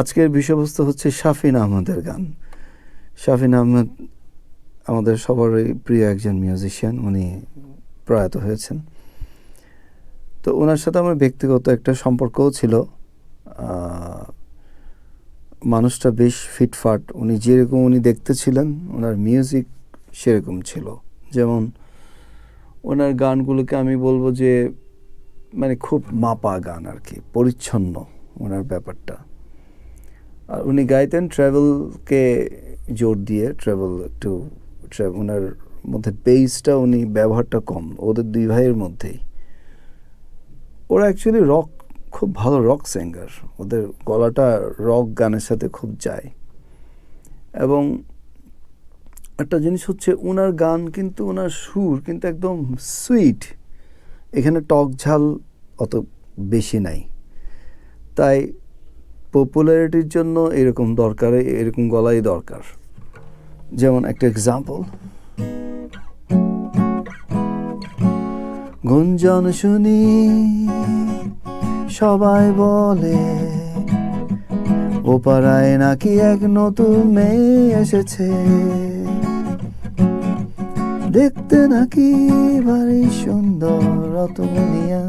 আজকের বিষয়বস্তু হচ্ছে শাফিন আহমদের গান। শাফিন আহমেদ আমাদের সবারই প্রিয় একজন মিউজিশিয়ান উনি প্রয়াত হয়েছেন। তো ওনার সাথে আমার ব্যক্তিগত একটা সম্পর্কও ছিল। মানুষটা বেশ ফিটফাট। উনি যেরকম উনি দেখতে ছিলেন ওনার মিউজিক সেরকম ছিল। যেমন ওনার গানগুলোকে আমি বলব যে মানে খুব মাপা গান আর কি, পরিচ্ছন্ন ওনার ব্যাপারটা। আর উনি গাইতেন ট্রাভেলকে জোর দিয়ে ট্রাভেল একটু ওনার মধ্যে বেসটা, উনি ব্যবহারটা কম, ওদের দুই ভাইয়ের মধ্যেই। ওরা অ্যাকচুয়ালি রক খুব ভালো রক সিঙ্গার ওদের গলাটা রক গানের সাথে খুব যায়। এবং একটা জিনিস হচ্ছে ওনার গান কিন্তু ওনার সুর কিন্তু একদম সুইট এখানে টক ঝাল অত বেশি নাই। তাই পপুলারিটির জন্য এরকম দরকার, এরকম গলাই দরকার। যেমন একটা এক্সাম্পল গুঞ্জন শুনি, সবাই বলে ও পাড়ায় নাকি এক নতুন মেয়ে এসেছে। দেখতে নাকি ভারী সুন্দর রতনিয়া।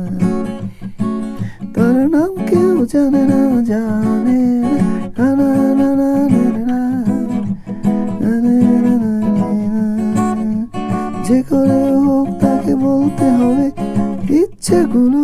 তার নাম কেউ জানে না জানে না না না যে করে হোক তাকে বলতে হবে ইচ্ছেগুলো